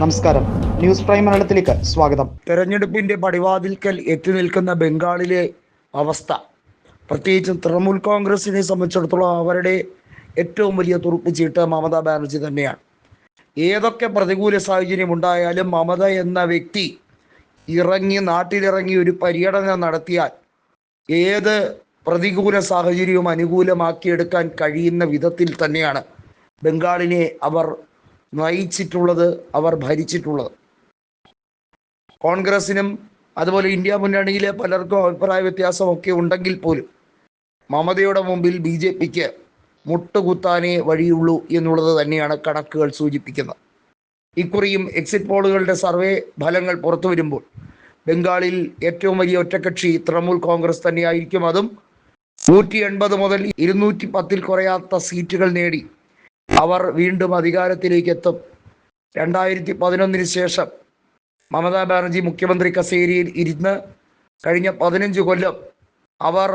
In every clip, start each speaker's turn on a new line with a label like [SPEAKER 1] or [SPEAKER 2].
[SPEAKER 1] നമസ്കാരം. News prime മലയാളത്തിലേക്ക് സ്വാഗതം.
[SPEAKER 2] തെരഞ്ഞെടുപ്പിന്റെ പടിവാതിൽക്കൽ എത്തി നിൽക്കുന്ന ബംഗാളിലെ അവസ്ഥ. പ്രത്യേകിച്ച് തൃണമൂൽ കോൺഗ്രസിനെ സംബന്ധിച്ചിടത്തോളം അവരുടെ ഏറ്റവും വലിയ തുറുപ്പ് ചീട്ട് മമതാ ബാനർജി തന്നെയാണ്. ഏതൊക്കെ പ്രതികൂല സാഹചര്യം ഉണ്ടായാലും മമത എന്ന വ്യക്തി ഇറങ്ങി നാട്ടിലിറങ്ങി ഒരു പര്യടനം നടത്തിയാൽ ഏത് പ്രതികൂല സാഹചര്യവും അനുകൂലമാക്കിയെടുക്കാൻ കഴിയുന്ന വിധത്തിൽ തന്നെയാണ് ബംഗാളിനെ അവർ നയിച്ചിട്ടുള്ളത് അവർ ഭരിച്ചിട്ടുള്ളത്. കോൺഗ്രസിനും അതുപോലെ ഇന്ത്യ മുന്നണിയിലെ പലർക്കും അഭിപ്രായ വ്യത്യാസമൊക്കെ ഉണ്ടെങ്കിൽ പോലും മമതയുടെ മുമ്പിൽ ബി ജെ പിക്ക് മുട്ടുകുത്താനേ വഴിയുള്ളൂ എന്നുള്ളത് തന്നെയാണ് കണക്കുകൾ സൂചിപ്പിക്കുന്നത്. ഇക്കുറിയും എക്സിറ്റ് പോളുകളുടെ സർവേ ഫലങ്ങൾ പുറത്തു വരുമ്പോൾ ബംഗാളിൽ ഏറ്റവും വലിയ ഒറ്റക്കക്ഷി തൃണമൂൽ കോൺഗ്രസ് തന്നെയായിരിക്കും അതും നൂറ്റി എൺപത് മുതൽ ഇരുന്നൂറ്റി പത്തിൽ കുറയാത്ത സീറ്റുകൾ നേടി അവർ വീണ്ടും അധികാരത്തിലേക്ക് എത്തും രണ്ടായിരത്തി പതിനൊന്നിന് ശേഷം മമതാ ബാനർജി മുഖ്യമന്ത്രി കസേരിയിൽ ഇരുന്ന് കഴിഞ്ഞ പതിനഞ്ച് കൊല്ലം അവർ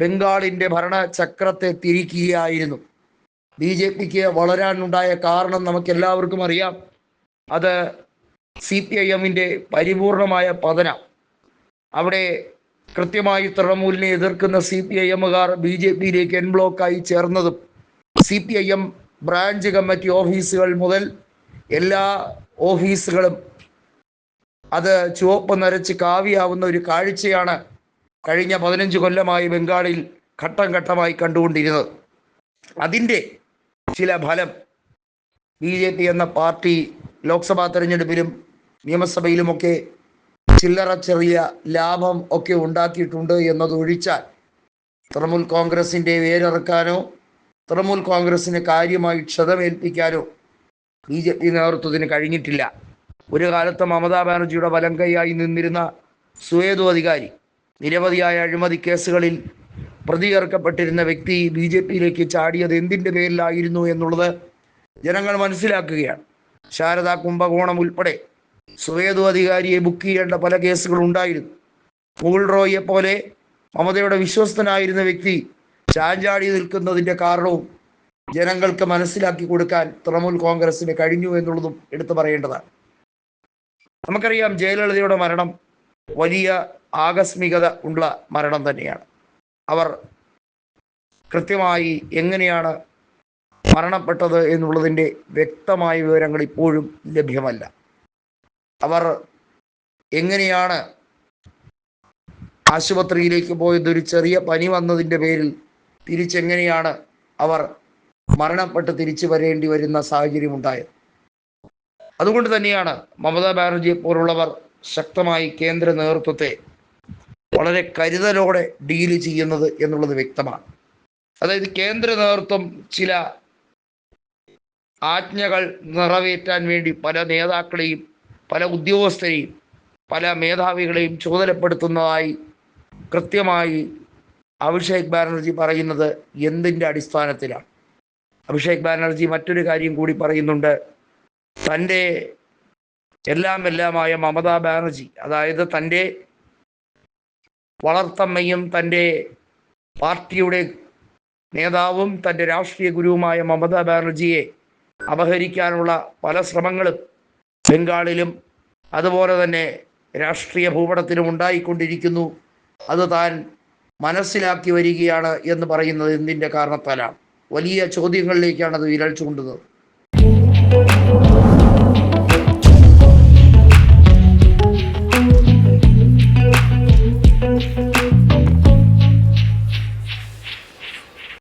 [SPEAKER 2] ബംഗാളിന്റെ ഭരണചക്രത്തെ തിരിക്കുകയായിരുന്നു. ബി ജെ പിക്ക് വളരാനുണ്ടായ കാരണം നമുക്ക് എല്ലാവർക്കും അറിയാം. അത് സി പി ഐ എമ്മിന്റെ പരിപൂർണമായ പതന. അവിടെ കൃത്യമായി തൃണമൂലിനെ എതിർക്കുന്ന സി പി ഐ എമ്മുകാർ ബി ജെ പിയിലേക്ക് എൻ ബ്ലോക്കായി ചേർന്നതും C P I M branch committee ഓഫീസുകൾ മുതൽ എല്ലാ ഓഫീസുകളും അത് ചുവപ്പ് നരച്ച് കാവിയാവുന്ന ഒരു കാഴ്ചയാണ് കഴിഞ്ഞ പതിനഞ്ച് കൊല്ലമായി ബംഗാളിൽ ഘട്ടം ഘട്ടമായി കണ്ടുകൊണ്ടിരുന്നത്. അതിന്റെ ചില ഫലം ബി ജെ പി എന്ന പാർട്ടി ലോക്സഭാ തെരഞ്ഞെടുപ്പിലും നിയമസഭയിലുമൊക്കെ ചില്ലറ ചെറിയ ലാഭം ഒക്കെ ഉണ്ടാക്കിയിട്ടുണ്ട് എന്നതൊഴിച്ചാൽ തൃണമൂൽ കോൺഗ്രസിന്റെ വേരിറക്കാനോ തൃണമൂൽ കോൺഗ്രസിന് കാര്യമായി ക്ഷതമേൽപ്പിക്കാനോ ബി ജെ പി നേതൃത്വത്തിന് കഴിഞ്ഞിട്ടില്ല. ഒരു കാലത്ത് മമതാ ബാനർജിയുടെ വലം കൈയായി നിന്നിരുന്ന സുവേദു അധികാരി നിരവധിയായ അഴിമതി കേസുകളിൽ പ്രതിയേർക്കപ്പെട്ടിരുന്ന വ്യക്തി ബി ജെ പിയിലേക്ക് ചാടിയത് എന്തിന്റെ പേരിലായിരുന്നു എന്നുള്ളത് ജനങ്ങൾ മനസ്സിലാക്കുകയാണ്. ശാരദ കുംഭകോണം ഉൾപ്പെടെ സുവേദു അധികാരിയെ ബുക്ക് ചെയ്യേണ്ട പല കേസുകളുണ്ടായിരുന്നു മുകുൾ റോയെ പോലെ മമതയുടെ വിശ്വസ്തനായിരുന്ന വ്യക്തി ചാഞ്ചാടി നിൽക്കുന്നതിന്റെ കാരണവും ജനങ്ങൾക്ക് മനസ്സിലാക്കി കൊടുക്കാൻ തൃണമൂൽ കോൺഗ്രസിന് കഴിഞ്ഞു എന്നുള്ളതും എടുത്തു പറയേണ്ടതാണ്. നമുക്കറിയാം ജയലളിതയുടെ മരണം വലിയ ആകസ്മികത ഉള്ള മരണം തന്നെയാണ്. അവർ കൃത്യമായി എങ്ങനെയാണ് മരണപ്പെട്ടത് എന്നുള്ളതിന്റെ വ്യക്തമായ വിവരങ്ങൾ ഇപ്പോഴും ലഭ്യമല്ല. അവർ എങ്ങനെയാണ് ആശുപത്രിയിലേക്ക് പോയത്? ഒരു ചെറിയ പനി വന്നതിന്റെ പേരിൽ തിരിച്ചെങ്ങനെയാണ് അവർ മരണപ്പെട്ട് തിരിച്ചു വരേണ്ടി വരുന്ന സാഹചര്യം ഉണ്ടായത്? അതുകൊണ്ട് തന്നെയാണ് മമതാ ബാനർജിയെ പോലുള്ളവർ ശക്തമായി കേന്ദ്ര നേതൃത്വത്തെ വളരെ കരുതലോടെ ഡീൽ ചെയ്യുന്നത് എന്നുള്ളത് വ്യക്തമാണ്. അതായത് കേന്ദ്ര നേതൃത്വം ചില ആജ്ഞകൾ നിറവേറ്റാൻ വേണ്ടി പല നേതാക്കളെയും പല ഉദ്യോഗസ്ഥരെയും പല മേധാവികളെയും ചുമതലപ്പെടുത്തുന്നതായി കൃത്യമായി അഭിഷേക് ബാനർജി പറയുന്നത് എന്തിന്റെ അടിസ്ഥാനത്തിലാണ്? അഭിഷേക് ബാനർജി മറ്റൊരു കാര്യം കൂടി പറയുന്നുണ്ട്. തന്റെ എല്ലാം എല്ലാമായ മമതാ ബാനർജി അതായത് തന്റെ വളർത്തമ്മയും തന്റെ പാർട്ടിയുടെ നേതാവും തന്റെ രാഷ്ട്രീയ ഗുരുവുമായ മമതാ ബാനർജിയെ അപഹരിക്കാനുള്ള പല ശ്രമങ്ങളും ബംഗാളിലും അതുപോലെ തന്നെ രാഷ്ട്രീയ ഭൂപടത്തിലും ഉണ്ടായിക്കൊണ്ടിരിക്കുന്നു. അത് താൻ മനസ്സിലാക്കി വരികയാണ് എന്ന് പറയുന്നത് എന്തിന്റെ കാരണത്താലാണ്? വലിയ ചോദ്യങ്ങളിലേക്കാണ് അത് വിരൽ ചൂണ്ടുന്നത്